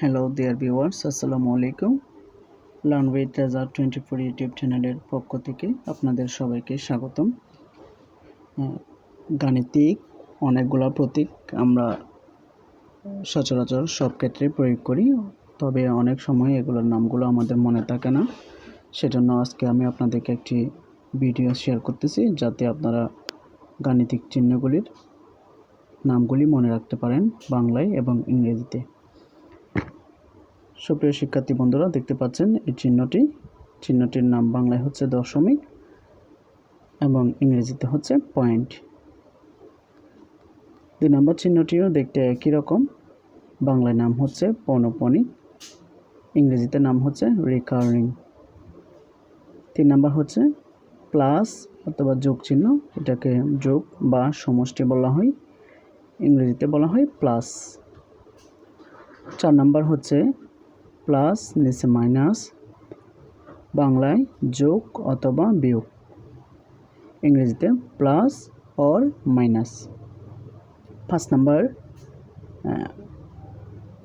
Hello দেয়ার viewers আসসালামু আলাইকুম। Learn with রেজার টোয়েন্টি ফোর ইউটিউব চ্যানেলের পক্ষ থেকে আপনাদের সবাইকে স্বাগতম। গাণিতিক অনেকগুলো প্রতীক আমরা সচরাচর সব ক্ষেত্রে প্রয়োগ করি, তবে অনেক সময় এগুলোর নামগুলো আমাদের মনে থাকে না। সেজন্য আজকে আমি আপনাদেরকে একটি ভিডিও শেয়ার করতেছি, যাতে আপনারা গাণিতিক চিহ্নগুলির নামগুলি মনে রাখতে পারেন বাংলায় এবং ইংরেজিতে। সুপ্রিয় শিক্ষার্থী বন্ধুরা, দেখতে পাচ্ছেন এই চিহ্নটি। চিহ্নটির নাম বাংলায় হচ্ছে দশমিক এবং ইংরেজিতে হচ্ছে পয়েন্ট। দুই নম্বর চিহ্নটিও দেখতে একই রকম। বাংলায় নাম হচ্ছে পনপনি ইংরেজিতে নাম হচ্ছে রিকারিং তিন নম্বর হচ্ছে প্লাস অথবা যোগ চিহ্ন, এটাকে যোগ বা সমষ্টি বলা হয়। ইংরেজিতে বলা হয় প্লাস চার নাম্বার হচ্ছে প্লাস নিচে মাইনাস, বাংলায় যোগ অথবা বিয়োগ। ইংরেজিতে প্লাস অর মাইনাস। পাঁচ নাম্বার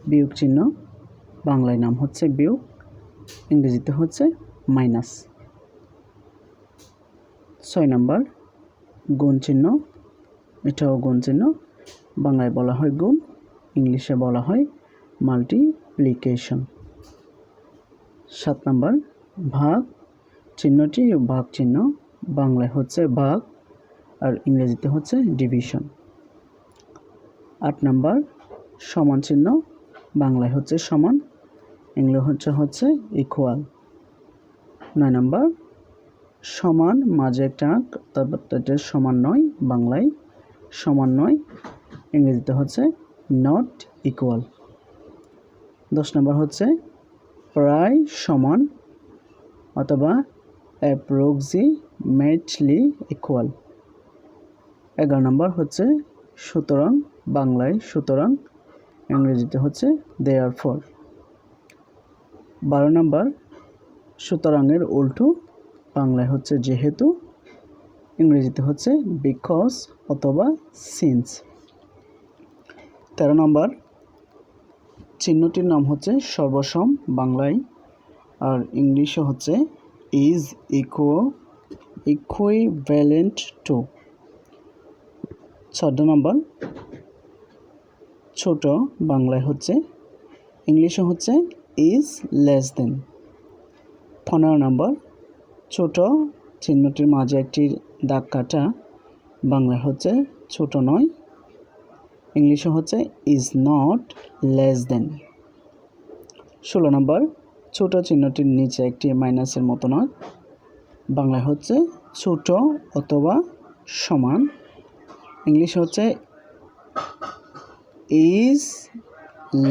বিয়োগ চিহ্ন, বাংলায় নাম হচ্ছে বিয়োগ, ইংরেজিতে হচ্ছে মাইনাস। ছয় নাম্বার, গুণ চিহ্ন, এটাও গুণ চিহ্ন, বাংলায় বলা হয় গুণ, ইংলিশে বলা হয় মাল্টিপ্লিকেশন সাত নাম্বার, ভাগ চিহ্নটি ভাগ চিহ্ন বাংলায় হচ্ছে ভাগ আর ইংরেজিতে হচ্ছে ডিভিশন আট নাম্বার, সমান চিহ্ন বাংলায় হচ্ছে সমান ইংলিশ হচ্ছে হচ্ছে ইকুয়াল নয় নাম্বার, সমান মাঝে একটা তারপর সমান নয়, বাংলায় সমান নয়, ইংরেজিতে হচ্ছে নট ইকুয়াল দশ নম্বর হচ্ছে প্রায় সমান অথবা অ্যাপ্রক্সিমেটলি ইকুয়াল এগারো নম্বর হচ্ছে সুতরাং, বাংলায় সুতরাং, ইংরেজিতে হচ্ছে দেয়ার ফর বারো নম্বর, সুতরাংয়ের উল্টো, বাংলায় হচ্ছে যেহেতু, ইংরেজিতে হচ্ছে বিকজ অথবা সিন্স তেরো নম্বর চিহ্নটির নাম হচ্ছে সর্বসম বাংলায়, আর ইংলিশে হচ্ছে ইজ ইকুও ইকুইভ্যালেন্ট টু চোদ্দ নম্বর। ছোট বাংলায় হচ্ছে, ইংলিশে হচ্ছে ইজ লেস দেন পনেরো নম্বর। ছোট চিহ্নটির মাঝে একটি দাগ কাটা বাংলায় হচ্ছে ছোট নয়। ইংলিশে হচ্ছে ইজ নট লেস দেন ষোলো নম্বর, ছোট চিহ্নটির নিচে একটি মাইনাসের মতো নয়। বাংলায় হচ্ছে ছোট অথবা সমান। ইংলিশে হচ্ছে ইজ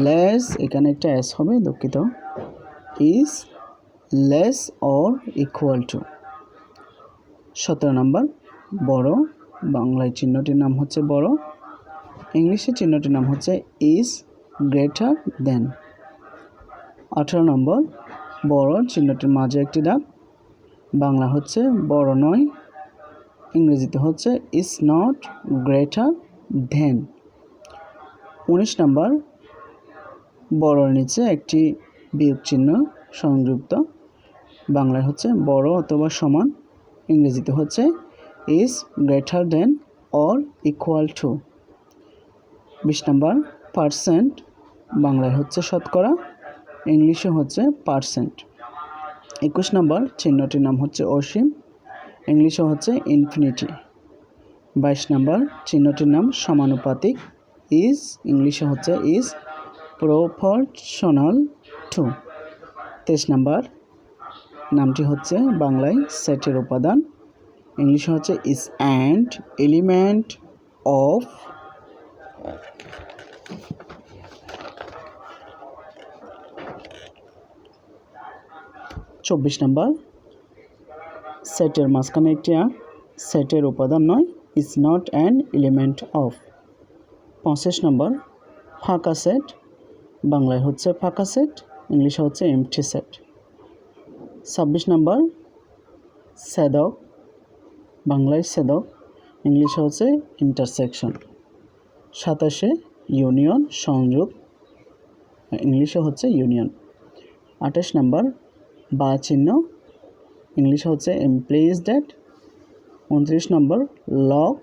লেস এখানে একটা এস হবে দুঃখিত। Is less or equal to সতেরো নম্বর, বড়। বাংলায় চিহ্নটির নাম হচ্ছে বড়। ইংলিশে চিহ্নটির নাম হচ্ছে ইজ গ্রেটার দেন। আঠারো নম্বর, বড় চিহ্নটির মাঝে একটি দাগ বাংলা হচ্ছে বড় নয়, ইংরেজিতে হচ্ছে ইজ নট গ্রেটার দেন। উনিশ নম্বর, বড়র নিচে একটি বিয়োগ চিহ্ন সংযুক্ত। বাংলায় হচ্ছে বড় অথবা সমান, ইংরেজিতে হচ্ছে is greater than or equal to. বিশ নম্বর পার্সেন্ট বাংলায় হচ্ছে শতকরা, ইংলিশে হচ্ছে পার্সেন্ট একুশ নম্বর, চিহ্নটির নাম হচ্ছে অসীম, ইংলিশে হচ্ছে ইনফিনিটি বাইশ নম্বর, চিহ্নটির নাম সমানুপাতিক ইজ ইংলিশে হচ্ছে ইজ প্রপোর্শনাল টু তেইশ নাম্বার, নামটি হচ্ছে বাংলায় সেটের উপাদান, ইংলিশে হচ্ছে ইজ অ্যান্ড এলিমেন্ট অফ চব্বিশ নাম্বার। সেটের মাঝখানে একটি আঁক সেটের উপাদান নয় is not an element of পঁচিশ নম্বর, ফাঁকা সেট, বাংলায় হচ্ছে ফাঁকা সেট, ইংলিশে হচ্ছে এমটি সেট। ছাব্বিশ নম্বর সেদক বাংলায় সেদক ইংলিশে হচ্ছে ইন্টারসেকশন সাতাশে ইউনিয়ন সংযোগ, ইংলিশে হচ্ছে ইউনিয়ন। আঠাশ নাম্বার, বা চিহ্ন, ইংলিশে হচ্ছে এমপ্লয়িজ ডেট উনত্রিশ নম্বর লগ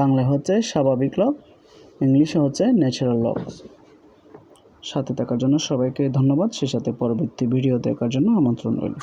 বাংলা হচ্ছে স্বাভাবিক লগ ইংলিশে হচ্ছে ন্যাচারাল লগ সাথে থাকার জন্য সবাইকে ধন্যবাদ, সে সাথে পরবর্তী ভিডিও দেখার জন্য আমন্ত্রণ রইল।